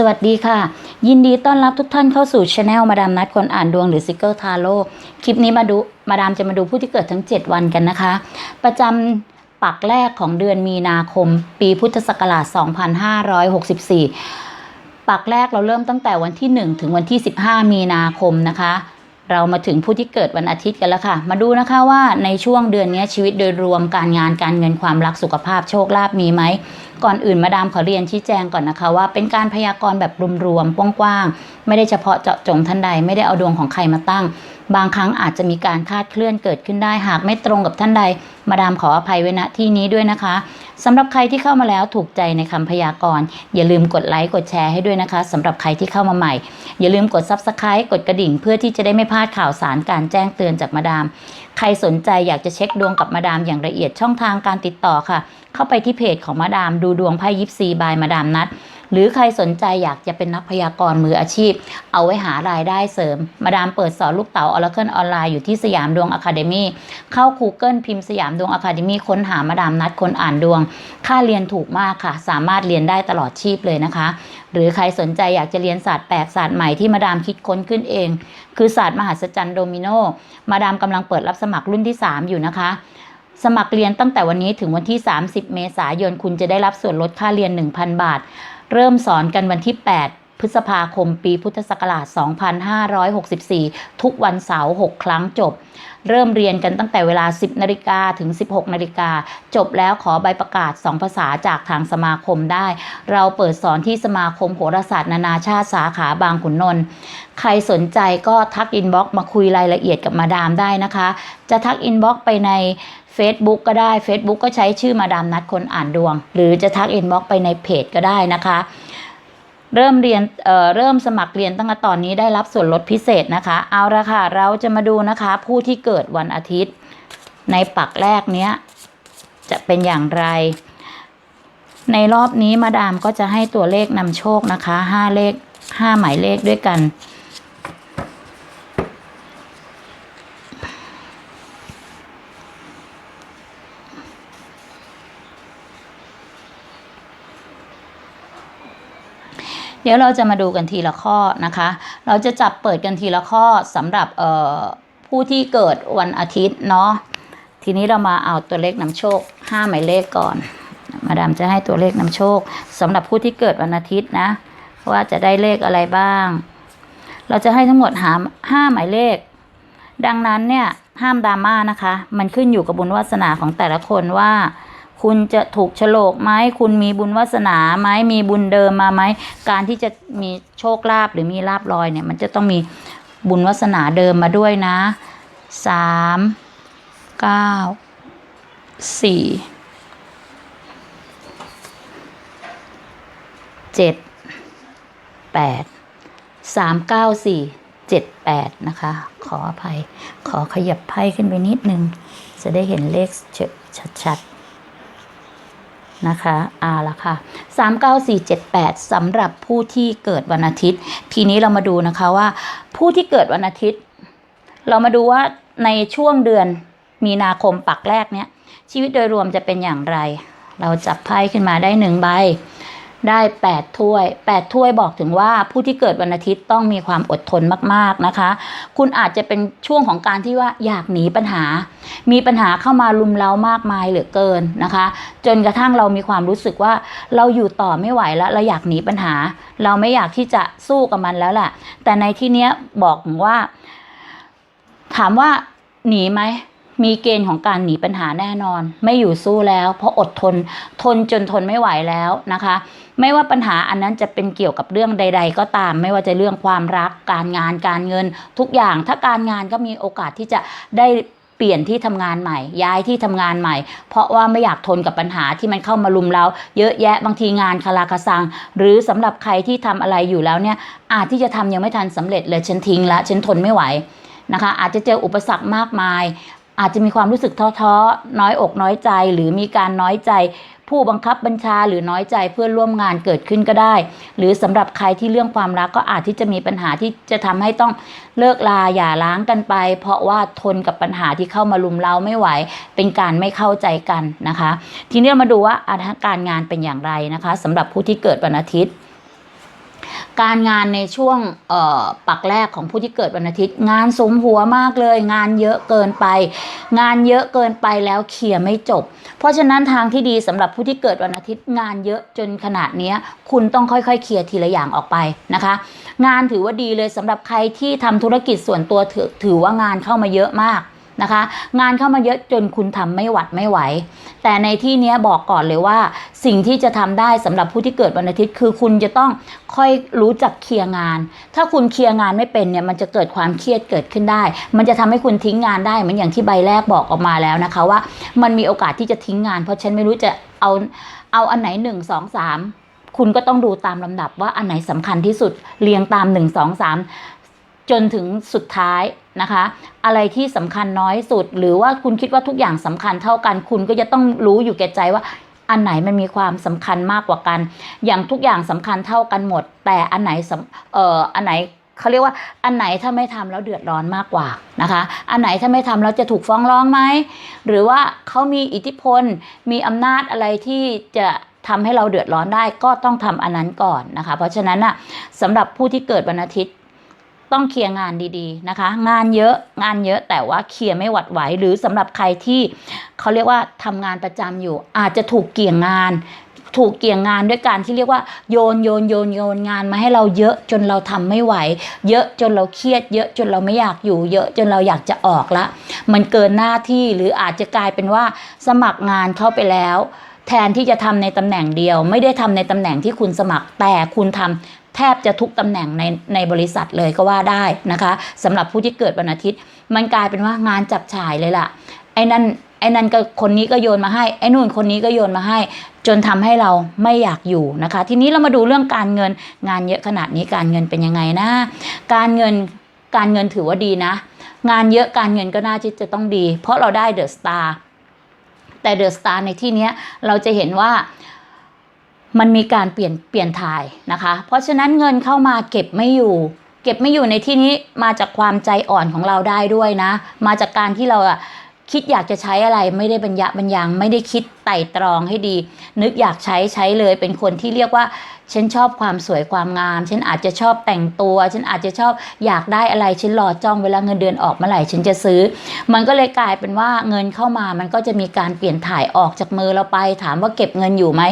สวัสดีค่ะ ยินดีต้อนรับทุกท่านเข้าสู่ช anel มาดามนัดคนอ่านดวงหรือซิกเกิลทาโร่คลิปนี้มาดูมาดามจะมาดูผู้ที่เกิดทั้ง 7 วันกันนะคะ ประจำปักแรกของเดือนมีนาคม ปีพุทธศักราช 2564 ปักแรกเราเริ่มตั้งแต่วันที่ 1 ถึงวันที่ 15 มีนาคมนะคะ เรามาถึงผู้ที่เกิดวันอาทิตย์กันแล้วค่ะ มาดูนะคะว่าในช่วงเดือนนี้ชีวิตโดยรวมการงานการเงินความรักสุขภาพโชคลาภมีไหม ก่อนอื่นมาดามขอเรียนชี้แจงก่อนนะคะ ว่าเป็นการพยากรณ์แบบรวมๆกว้างๆไม่ได้เฉพาะเจาะจงท่านใด ไม่ได้เอาดวงของใครมาตั้ง บางครั้งอาจจะมีการคาดเคลื่อนเกิดขึ้นได้หากไม่ตรงกับท่านใด มาดามขออภัยไว้ณที่นี้ด้วยนะคะสำหรับใครที่เข้ามาแล้วถูกใจในคำพยากรณ์อย่าลืมกดไลค์กดแชร์ให้ด้วยนะคะสำหรับใครที่เข้ามาใหม่ อย่าลืมกด Subscribe กดกระดิ่ง เพื่อที่จะได้ไม่พลาดข่าวสารการแจ้งเตือนจากมาดาม ใครสนใจอยากจะเช็คดวงกับมาดามอย่างละเอียดช่องทางการติดต่อค่ะ เข้าไปที่เพจของมาดามดูดวงไพ่ยิปซีบายมาดามนัด หรือใครสนใจอยากจะเป็นนักพยากรณ์มืออาชีพ เอาไว้หารายได้เสริม มาดามเปิดสอนลูกเต๋าออร์เคิลออนไลน์อยู่ที่สยามดวงอะคาเดมี่เข้า Google พิมพ์สยามดวงอะคาเดมี่ค้นหามาดามนัดคนอ่านดวง ค่าเรียนถูกมากค่ะ สามารถเรียนได้ตลอดชีพเลยนะคะ หรือใครสนใจอยากจะเรียนศาสตร์แปลกศาสตร์ใหม่ที่มาดามคิดค้นขึ้นเอง คือศาสตร์มหัศจรรย์โดมิโนมาดามกำลังเปิดรับสมัครรุ่นที่ 3 อยู่นะคะสมัครเรียนตั้งแต่วันนี้ถึงวันที่ 30 เมษายน คุณจะได้รับส่วนลดค่าเรียน 1,000 บาท เริ่มสอนกันวันที่ 8 พฤษภาคมปีพุทธศักราช 2564 ทุกวันเสาร์6ครั้งจบ เริ่มเรียนกันตั้งแต่เวลา 10นาฬิกาถึง 16นาฬิกาจบแล้วขอใบประกาศ 2 ภาษาจากทางสมาคมได้ เราเปิดสอนที่สมาคมโหราศาสตร์นานาชาติสาขาบางขุนนนท์ใครสนใจก็ทักอินบ็อกซ์มาคุยรายละเอียดกับมาดามได้นะคะ จะทักอินบ็อกซ์ไปใน Facebook ก็ได้ Facebook ก็ใช้ชื่อมาดามนัดคนอ่านดวง หรือจะทักอินบ็อกไปในเพจก็ได้นะคะ เริ่มเรียนเเริ่มสมัครเรียนตั้งแต่ตอนนี้ได้รับส่วนลดพิเศษนะคะ เอาละค่ะ เราจะมาดูนะคะ ผู้ที่เกิดวันอาทิตย์ ในปักแรกเนี้ย จะเป็นอย่างไร ในรอบนี้มาดามก็จะให้ตัวเลขนำโชคนะคะห้าเลขห้าหมายเลขด้วยกัน ดี๋ยวเราจะมาดูกันทีละข้อนะคะ เราจะจับเปิดกันทีละข้อสำหรับเอ่อผู้ที่เกิดวันอาทิตย์เนาะทีนี้เรามาเอาตัวเลขนำโชคห้าหมายเลขก่อน มาดามจะให้ตัวเลขนำโชคสำหรับผู้ที่เกิดวันอาทิตย์นะว่าจะได้เลขอะไรบ้าง เราจะให้ทั้งหมดหาห้าหมายเลข ดังนั้นเนี่ยห้ามดราม่านะคะ มันขึ้นอยู่กับบุญวาสนาของแต่ละคนว่า คุณจะถูกโฉลกไหมคุณมีบุญวาสนาไหมมีบุญเดิมมาไหมการที่จะมีโชคลาภหรือมีลาบลอยเนี่ย มันจะต้องมีบุญวาสนาเดิมมาด้วยนะสามเก้าสี่เจ็ดแปดสามเก้าสี่เจ็ดแปดนะคะ ขออภัย ขอขยับไพ่ขึ้นไปนิดนึง จะได้เห็นเลขชัดๆ นะคะอาละค่ะสามเก้าสี่เจ็ดแปดสำหรับผู้ที่เกิดวันอาทิตย์ ทีนี้เรามาดูนะคะว่า ผู้ที่เกิดวันอาทิตย์ เรามาดูว่าในช่วงเดือนมีนาคมปักแรกเนี้ยชีวิตโดยรวมจะเป็นอย่างไร เราจับไพ่ขึ้นมาได้หนึ่งใบ ได้แปดถ้วยแปดถ้วยบอกถึงว่าผู้ที่เกิดวันอาทิตย์ต้องมีความอดทนมากๆนะคะ คุณอาจจะเป็นช่วงของการที่ว่าอยากหนีปัญหา มีปัญหาเข้ามาลุมเล้ามากมายเหลือเกินนะคะ จนกระทั่งเรามีความรู้สึกว่าเราอยู่ต่อไม่ไหวแล้วเราอยากหนีปัญหา เราไม่อยากที่จะสู้กับมันแล้วแหละแต่ในที่เนี้ยบอกถึงว่า ถามว่าหนีไหม มีเกณฑ์ของการหนีปัญหาแน่นอน ไม่อยู่สู้แล้ว เพราะอดทนทนจนทนไม่ไหวแล้วนะคะ ไม่ว่าปัญหาอันนั้นจะเป็นเกี่ยวกับเรื่องใด ๆ ก็ตาม ไม่ว่าจะเรื่องความรัก การงานการเงิน ทุกอย่างถ้าการงานก็มีโอกาสที่จะได้เปลี่ยนที่ทำงานใหม่ ย้ายที่ทำงานใหม่ เพราะว่าไม่อยากทนกับปัญหาที่มันเข้ามาลุมเรา เยอะแยะบางทีงานคาราคาซัง หรือสำหรับใครที่ทำอะไรอยู่แล้วเนี่ย อาจที่จะทำยังไม่ทันสำเร็จเลยฉันทิ้งละฉันทนไม่ไหวนะคะ อาจจะเจออุปสรรคมากมาย อาจจะมีความรู้สึกท้อๆ น้อยอกน้อยใจ หรือมีการน้อยใจ ผู้บังคับบัญชาหรือน้อยใจเพื่อนร่วมงานเกิดขึ้นก็ได้ หรือสำหรับใครที่เรื่องความรักก็อาจที่จะมีปัญหาที่จะทำให้ต้องเลิกลาอย่าร้างกันไป เพราะว่าทนกับปัญหาที่เข้ามาลุมเราไม่ไหว เป็นการไม่เข้าใจกันนะคะ ทีนี้มาดูว่าอาการงานเป็นอย่างไรนะคะสำหรับผู้ที่เกิดวันอาทิตย์ การงานในช่วงปักแรกของผู้ที่เกิดวันอาทิตย์ งานสมหัวมากเลย งานเยอะเกินไป งานเยอะเกินไปแล้วเคลียร์ไม่จบ เพราะฉะนั้นทางที่ดีสำหรับผู้ที่เกิดวันอาทิตย์ งานเยอะจนขนาดนี้คุณต้องค่อยๆ เคลียร์ทีละอย่างออกไปนะคะ งานถือว่าดีเลยสำหรับใครที่ทำธุรกิจส่วนตัวถือถือว่างานเข้ามาเยอะมาก นะคะ งานเข้ามาเยอะจนคุณทำไม่หวัดไม่ไหว แต่ในที่นี้บอกก่อนเลยว่า สิ่งที่จะทำได้สำหรับผู้ที่เกิดวันอาทิตย์ คือคุณจะต้องค่อยรู้จักเคลียร์งาน ถ้าคุณเคลียร์งานไม่เป็นเนี่ยมันจะเกิดความเครียดเกิดขึ้นได้ มันจะทำให้คุณทิ้งงานได้เหมือนอย่างที่ใบแรกบอกออกมาแล้วนะคะว่า มันมีโอกาสที่จะทิ้งงาน เพราะฉันไม่รู้จะเอาเอาอันไหนหนึ่งสองสามคุณก็ต้องดูตามลำดับว่าอันไหนสำคัญที่สุดเรียงตามหนึ่งสองสาม จนถึงสุดท้ายนะคะ อะไรที่สำคัญน้อยสุด หรือว่าคุณคิดว่าทุกอย่างสำคัญเท่ากัน คุณก็จะต้องรู้อยู่แก่ใจว่าอันไหนมันมีความสำคัญมากกว่ากัน อย่างทุกอย่างสำคัญเท่ากันหมด แต่อันไหนเอ่ออันไหนเขาเรียกว่าอันไหนถ้าไม่ทำแล้วเดือดร้อนมากกว่านะคะ อันไหนถ้าไม่ทำแล้วจะถูกฟ้องร้องไหม หรือว่าเขามีอิทธิพล มีอำนาจอะไรที่จะทำให้เราเดือดร้อนได้ก็ต้องทำอันนั้นก่อนนะคะ เพราะฉะนั้นน่ะสำหรับผู้ที่เกิดวันอาทิตย์ ต้องเคลียร์งานดีๆนะคะ งานเยอะงานเยอะแต่ว่าเคลียร์ไม่หวัดไหวหรือสำหรับใครที่เขาเรียกว่าทำงานประจำอยู่ อาจจะถูกเกี่ยงงานถูกเกี่ยงงานด้วยการที่เรียกว่าโยนโยนโยนโยนงานมาให้เราเยอะจนเราทำไม่ไหว เยอะจนเราเครียด เยอะจนเราไม่อยากอยู่เยอะจนเราอยากจะออกละ มันเกินหน้าที่หรืออาจจะกลายเป็นว่าสมัครงานเข้าไปแล้ว แทนที่จะทำในตำแหน่งเดียว ไม่ได้ทำในตำแหน่งที่คุณสมัครแต่คุณทำ แทบจะทุกตำแหน่งในในบริษัทเลยก็ว่าได้นะคะสำหรับผู้ที่เกิดวันอาทิตย์ มันกลายเป็นว่างานจับฉ่ายเลยล่ะไอ้นั่นไอ้นั่นก็คนนี้ก็โยนมาให้ไอ้นู่นคนนี้ก็โยนมาให้ จนทำให้เราไม่อยากอยู่นะคะ ทีนี้เรามาดูเรื่องการเงินงานเยอะขนาดนี้การเงินเป็นยังไงนะ การเงินการเงินถือว่าดีนะ งานเยอะการเงินก็น่าจะต้องดี เพราะเราได้เดอะสตาร์แต่เดอะสตาร์ในที่นี้เราจะเห็นว่า มันมีการเปลี่ยนเปลี่ยนถ่ายนะคะ เพราะฉะนั้นเงินเข้ามาเก็บไม่อยู่ เก็บไม่อยู่ในที่นี้มาจากความใจอ่อนของเราได้ด้วยนะ มาจากการที่เราอะ คิดอยากจะใช้อะไรไม่ได้บรรยะบรรยังไม่ได้คิดไต่ตรองให้ดี นึกอยากใช้ใช้เลยเป็นคนที่เรียกว่า ฉันชอบความสวยความงาม ฉันอาจจะชอบแต่งตัว ฉันอาจจะชอบอยากได้อะไรฉันรอจ้องเวลาเงินเดือนออกเมื่อไหร่ฉันจะซื้อ มันก็เลยกลายเป็นว่าเงินเข้ามามันก็จะมีการเปลี่ยนถ่ายออกจากมือเราไป ถามว่าเก็บเงินอยู่ไหม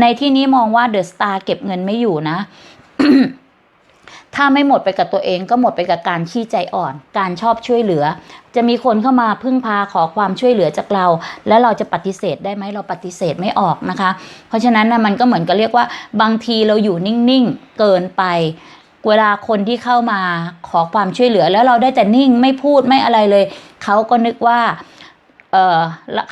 ในที่นี้มองว่าเดอะสตาร์เก็บเงินไม่อยู่นะ ถ้าไม่หมดไปกับตัวเองก็หมดไปกับการขี้ใจอ่อน การชอบช่วยเหลือ จะมีคนเข้ามาพึ่งพาขอความช่วยเหลือจากเรา แล้วเราจะปฏิเสธได้ไหมเราปฏิเสธไม่ออกนะคะ เพราะฉะนั้นนะมันก็เหมือนกับเรียกว่า บางทีเราอยู่นิ่งๆเกินไปเวลาคนที่เข้ามาขอความช่วยเหลือ แล้วเราได้แต่นิ่งไม่พูดไม่อะไรเลย เขาก็นึกว่า เออ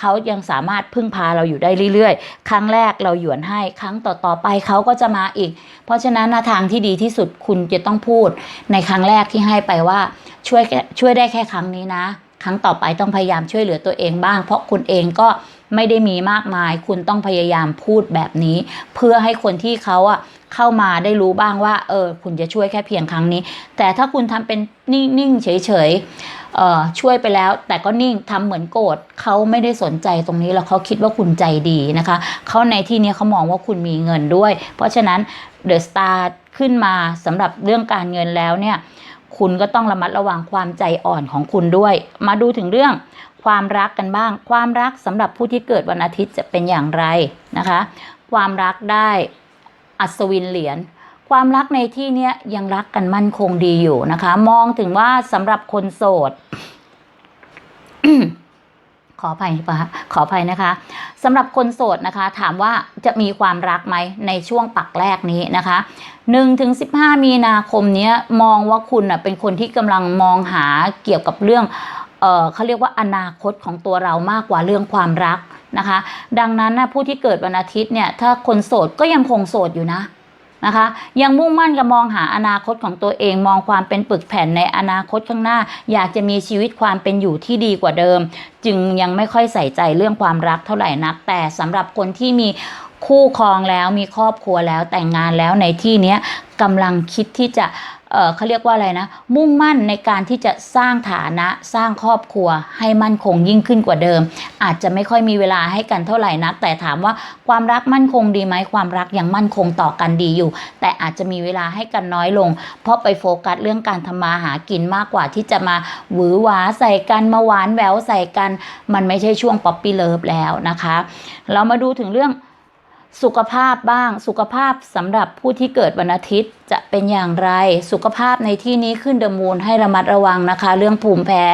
เขายังสามารถพึ่งพาเราอยู่ได้เรื่อยๆ ครั้งแรกเราหยวนให้ ครั้งต่อๆไปเขาก็จะมาอีก เพราะฉะนั้นนะทางที่ดีที่สุดคุณจะต้องพูด ในครั้งแรกที่ให้ไปว่าช่วยช่วยได้แค่ครั้งนี้นะ ครั้งต่อไปต้องพยายามช่วยเหลือตัวเองบ้าง เพราะคุณเองก็ ไม่ได้มีมากมาย คุณต้องพยายามพูดแบบนี้ เพื่อให้คนที่เขาอะเข้ามาได้รู้บ้างว่าเออคุณจะช่วยแค่เพียงครั้งนี้ แต่ถ้าคุณทำเป็นนิ่งๆเฉยๆเออช่วยไปแล้ว แต่ก็นิ่งทำเหมือนโกรธเขาไม่ได้สนใจตรงนี้แล้วเขาคิดว่าคุณใจดีนะคะเขาในที่นี้เขามองว่าคุณมีเงินด้วย เพราะฉะนั้นเดอะสตาร์ขึ้นมาสำหรับเรื่องการเงินแล้วเนี่ยคุณก็ต้องระมัดระวังความใจอ่อนของคุณด้วย มาดูถึงเรื่อง ความรักกันบ้าง ความรักสำหรับผู้ที่เกิดวันอาทิตย์จะเป็นอย่างไรนะคะ ความรักได้อัศวินเหรียญความรักในที่เนี้ยยังรักกันมั่นคงดีอยู่นะคะ มองถึงว่าสำหรับคนโสดขออภัยปะขออภัยนะคะสำหรับคนโสดนะคะ ถามว่าจะมีความรักไหมในช่วงปักแรกนี้นะคะ1ถึง15มีนาคมเนี้ยมองว่าคุณเป็นคนที่กำลังมองหาเกี่ยวกับเรื่อง เขาเรียกว่าอนาคตของตัวเรามากกว่าเรื่องความรักนะคะ ดังนั้นนะผู้ที่เกิดวันอาทิตย์เนี่ยถ้าคนโสดก็ยังคงโสดอยู่นะนะคะยังมุ่งมั่นกับมองหาอนาคตของตัวเองมองความเป็นปึกแผ่นในอนาคตข้างหน้า อยากจะมีชีวิตความเป็นอยู่ที่ดีกว่าเดิม จึงยังไม่ค่อยใส่ใจเรื่องความรักเท่าไหร่นัก แต่สำหรับคนที่มีคู่ครองแล้วมีครอบครัวแล้วแต่งงานแล้วในที่นี้กำลังคิดที่จะ เขาเรียกว่าอะไรนะ มุ่งมั่นในการที่จะสร้างฐานะสร้างครอบครัว ให้มั่นคงยิ่งขึ้นกว่าเดิม อาจจะไม่ค่อยมีเวลาให้กันเท่าไหร่นัก แต่ถามว่าความรักมั่นคงดีไหมความรักยังมั่นคงต่อกันดีอยู่ แต่อาจจะมีเวลาให้กันน้อยลง เพราะไปโฟกัสเรื่องการทำมาหากินมากกว่าที่จะมาหวือหวาใส่กันมาหวานแหววใส่กัน มันไม่ใช่ช่วงป๊อปปี้เลิฟแล้วนะคะ เรามาดูถึงเรื่อง สุขภาพบ้างสุขภาพสำหรับผู้ที่เกิดวันอาทิตย์จะเป็นอย่างไร สุขภาพในที่นี้ขึ้นเดมูลให้ระมัดระวังนะคะ เรื่องภูมิแพ้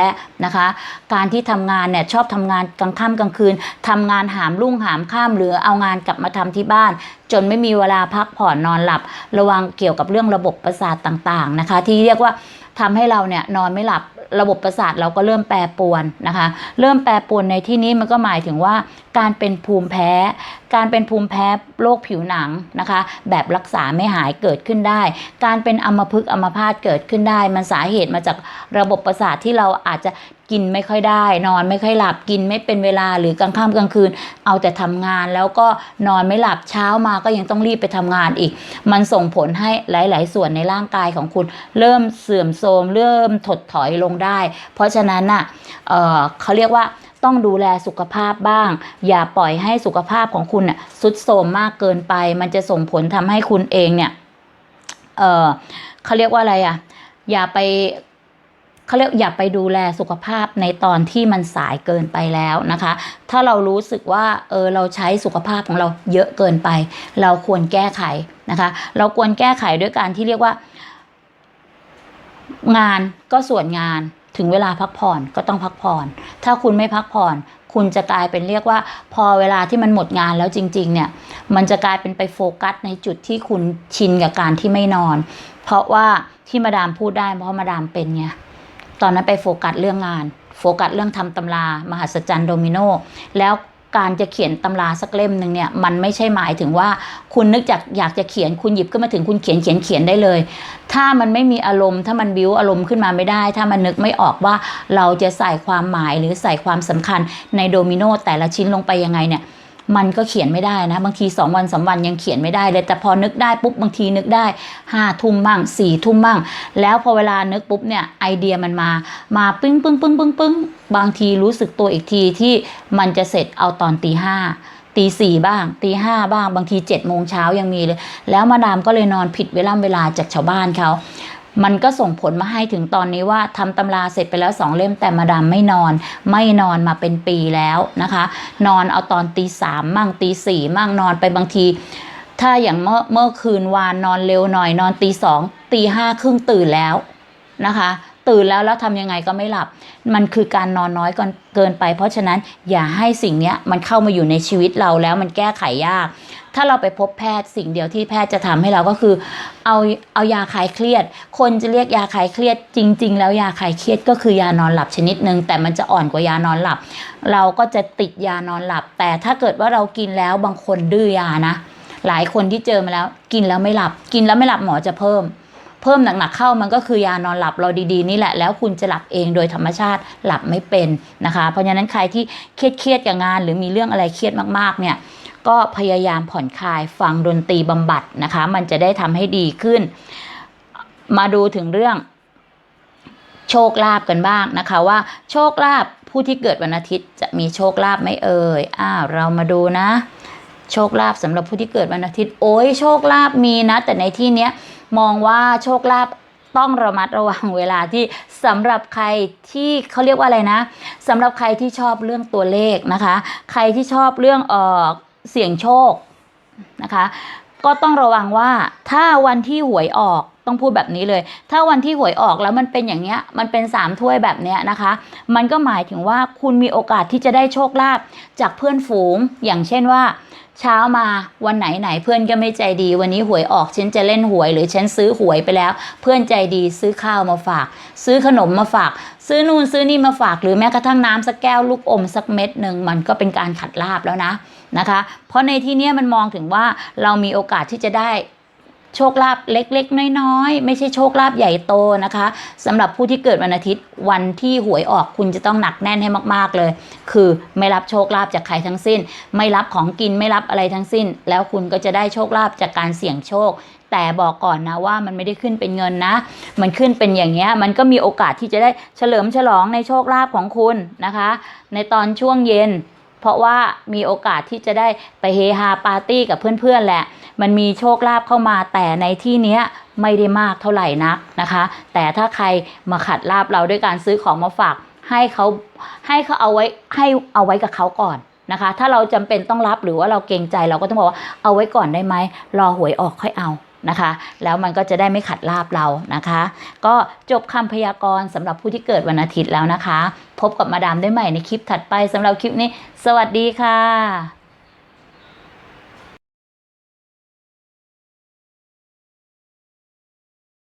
นะคะ การที่ทำงานเนี่ยชอบทำงานกลางค่ำกลางคืนทำงานหามรุ่งหามข้ามหรือเอางานกลับมาทำที่บ้าน จนไม่มีเวลาพักผ่อนนอนหลับ ระวังเกี่ยวกับเรื่องระบบประสาทต่างๆนะคะ ที่เรียกว่า ทำให้เราเนี่ยนอนไม่หลับระบบประสาทเราก็เริ่มแปรปรวนนะคะ เริ่มแปรปรวนในที่นี้มันก็หมายถึงว่าการเป็นภูมิแพ้ การเป็นภูมิแพ้โรคผิวหนังนะคะ แบบรักษาไม่หายเกิดขึ้นได้ การเป็นอัมพฤกษ์อัมพาตเกิดขึ้นได้ มันสาเหตุมาจากระบบประสาทที่เราอาจจะ กินไม่ค่อยได้ นอนไม่ค่อยหลับกินไม่เป็นเวลาหรือกลางค่ำกลางคืน เอาแต่ทำงานแล้วก็นอนไม่หลับเช้ามาก็ยังต้องรีบไปทำงานอีก มันส่งผลให้หลาย ๆ ส่วนในร่างกายของคุณ เริ่มเสื่อมโทรมเริ่มถดถอยลงได้ เพราะฉะนั้นน่ะเเขาเรียกว่าต้องดูแลสุขภาพบ้าง อย่าปล่อยให้สุขภาพของคุณน่ะสุดโทรมมากเกินไป มันจะส่งผลทำให้คุณเองเนี่ยเเขาเรียกว่าอะไรอะอย่าไป เขาเรียกอย่าไปดูแลสุขภาพในตอนที่มันสายเกินไปแล้วนะคะ ถ้าเรารู้สึกว่าเออเราใช้สุขภาพของเราเยอะเกินไป เราควรแก้ไขนะคะ เราควรแก้ไขด้วยการที่เรียกว่า งานก็ส่วนงานถึงเวลาพักผ่อนก็ต้องพักผ่อน ถ้าคุณไม่พักผ่อนคุณจะกลายเป็นเรียกว่า พอเวลาที่มันหมดงานแล้วจริง ๆ เนี่ย มันจะกลายเป็นไปโฟกัสในจุดที่คุณชินกับการที่ไม่นอน เพราะว่าที่มาดามพูดได้เพราะมาดามเป็นไง ตอนนั้นไปโฟกัสเรื่องงาน โฟกัสเรื่องทำตำรามหัศจรรย์โดมิโนแล้วการจะเขียนตำราสักเล่มหนึ่งเนี่ยมันไม่ใช่หมายถึงว่าคุณนึกจากอยากจะเขียนคุณหยิบขึ้นมาถึงคุณเขียนเขียนเขียนได้เลย ถ้ามันไม่มีอารมณ์ ถ้ามันบิ้วอารมณ์ขึ้นมาไม่ได้ ถ้ามันนึกไม่ออกว่าเราจะใส่ความหมายหรือใส่ความสำคัญในโดมิโนแต่ละชิ้นลงไปยังไงเนี่ย มันก็เขียนไม่ได้นะ บางทีสองวันสามวันยังเขียนไม่ได้เลยแต่พอนึกได้ปุ๊บบางทีนึกได้ห้าทุ่มบ้างสี่ทุ่มบ้าง แล้วพอเวลานึกปุ๊บเนี่ยไอเดียมันมามาปึ้งปึ้งปึ้งปึ้งปึ้งบางทีรู้สึกตัวอีกทีที่มันจะเสร็จเอาตอนตีห้าตีสี่บ้างตีห้าบ้างบางทีเจ็ดโมงเช้ายังมีเลย แล้วมาดามก็เลยนอนผิดเวลาเวลาจากชาวบ้านเขา มันก็ส่งผลมาให้ถึงตอนนี้ว่าทำตำราเสร็จไปแล้วสองเล่มแต่มาดามไม่นอน ไม่นอนมาเป็นปีแล้วนะคะ นอนเอาตอนตีสามมั่งตีสี่มั่งนอนไปบางที ถ้าอย่างเมื่อเมื่อคืนวานนอนเร็วหน่อยนอนตีสองตีห้าครึ่งตื่นแล้วนะคะ ตื่นแล้วแล้วทำยังไงก็ไม่หลับ มันคือการนอนน้อยเกินไป เพราะฉะนั้นอย่าให้สิ่งนี้มันเข้ามาอยู่ในชีวิตเราแล้วมันแก้ไขยาก ถ้าเราไปพบแพทย์สิ่งเดียวที่แพทย์จะทำให้เราก็คือ เอาเอายาคลายเครียด คนจะเรียกยาคลายเครียด จริง ๆ แล้วยาคลายเครียดก็คือยานอนหลับชนิดหนึ่งแต่มันจะอ่อนกว่ายานอนหลับ เราก็จะติดยานอนหลับ แต่ถ้าเกิดว่าเรากินแล้วบางคนดื้อยานะ หลายคนที่เจอมาแล้ว กินแล้วไม่หลับ กินแล้วไม่หลับหมอจะเพิ่มเพิ่มหนักๆเข้ามันก็คือยานอนหลับเราดีๆนี่แหละ แล้วคุณจะหลับเองโดยธรรมชาติหลับไม่เป็นนะคะ เพราะฉะนั้นใครที่เครียดๆกับงาน หรือมีเรื่องอะไรเครียดมากๆเนี่ย ก็พยายามผ่อนคลายฟังดนตรีบำบัดนะคะ มันจะได้ทำให้ดีขึ้น มาดูถึงเรื่อง โชคลาภกันบ้างนะคะว่าโชคลาภผู้ที่เกิดวันอาทิตย์จะมีโชคลาภไหม่เอ่ยอ้าวเรามาดูนะ โชคลาภสำหรับผู้ที่เกิดวันอาทิตย์ โอ้ยโชคลาภมีนะ แต่ในที่เนี้ยมองว่าโชคลาภต้องระมัดระวังเวลาที่สำหรับใครที่เขาเรียกว่าอะไรนะสำหรับใครที่ชอบเรื่องตัวเลขนะคะ ใครที่ชอบเรื่องเออ เสี่ยงโชคนะคะ ก็ต้องระวังว่าถ้าวันที่หวยออกต้องพูดแบบนี้เลย ถ้าวันที่หวยออกแล้วมันเป็นอย่างเนี้ย มันเป็นสามถ้วยแบบเนี้ยนะคะ มันก็หมายถึงว่าคุณมีโอกาสที่จะได้โชคลาภจากเพื่อนฝูง อย่างเช่นว่า เช้ามาวันไหนไหนเพื่อนก็ไม่ใจดี วันนี้หวยออกฉันจะเล่นหวย หรือฉันซื้อหวยไปแล้ว เพื่อนใจดีซื้อข้าวมาฝาก ซื้อขนมมาฝาก ซื้อนู่นซื้อนี่มาฝาก หรือแม้กระทั่งน้ำสักแก้วลูกอมสักเม็ดหนึ่งมันก็เป็นการขัดลาบแล้วนะ นะคะ เพราะในที่นี้มันมองถึงว่าเรามีโอกาสที่จะได้โชคลาภเล็กๆ น้อยๆ ไม่ใช่โชคลาภใหญ่โตนะคะสำหรับผู้ที่เกิดวันอาทิตย์วันที่หวยออกคุณจะต้องหนักแน่นให้มากๆเลย คือไม่รับโชคลาภจากใครทั้งสิ้น ไม่รับของกินไม่รับอะไรทั้งสิ้น แล้วคุณก็จะได้โชคลาภจากการเสี่ยงโชค แต่บอกก่อนนะว่ามันไม่ได้ขึ้นเป็นเงินนะ มันขึ้นเป็นอย่างเงี้ยมันก็มีโอกาสที่จะได้เฉลิมฉลองในโชคลาภของคุณนะคะ ในตอนช่วงเย็น เพราะว่ามีโอกาสที่จะได้ไปเฮฮาปาร์ตี้กับเพื่อนๆแหละ มันมีโชคลาภเข้ามาแต่ในที่เนี้ยไม่ได้มากเท่าไหร่นักนะคะ แต่ถ้าใครมาขัดลาบเราด้วยการซื้อของมาฝากให้เขาให้เขาเอาไว้ให้เอาไว้กับเขาก่อนนะคะ ถ้าเราจำเป็นต้องรับหรือว่าเราเกรงใจเราก็ต้องบอกว่าเอาไว้ก่อนได้ไหมรอหวยออกค่อยเอา นะคะ แล้วมันก็จะได้ไม่ขัดลาบเรานะคะ ก็จบคำพยากรณ์สำหรับผู้ที่เกิดวันอาทิตย์แล้วนะคะ พบกับมาดามได้ใหม่ในคลิปถัดไปสำหรับคลิปนี้ สวัสดีค่ะ